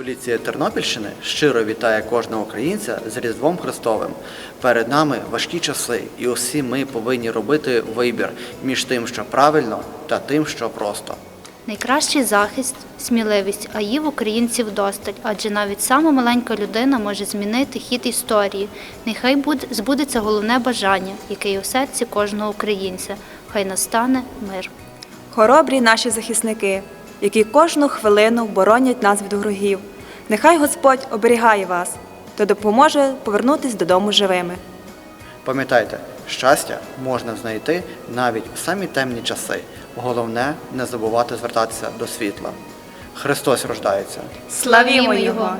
поліція Тернопільщини щиро вітає кожного українця з Різдвом Христовим. Перед нами важкі часи, і усі ми повинні робити вибір між тим, що правильно, та тим, що просто. Найкращий захист сміливість, а її в українців досталь, адже навіть сама маленька людина може змінити хід історії. Нехай буде, збудеться головне бажання, яке є у серці кожного українця. Хай настане мир. Хоробрі наші захисники, які кожну хвилину боронять нас від ворогів. Нехай Господь оберігає вас та допоможе повернутись додому живими. Пам'ятайте, щастя можна знайти навіть у самі темні часи. Головне не забувати звертатися до світла. Христос рождається. Славімо Його!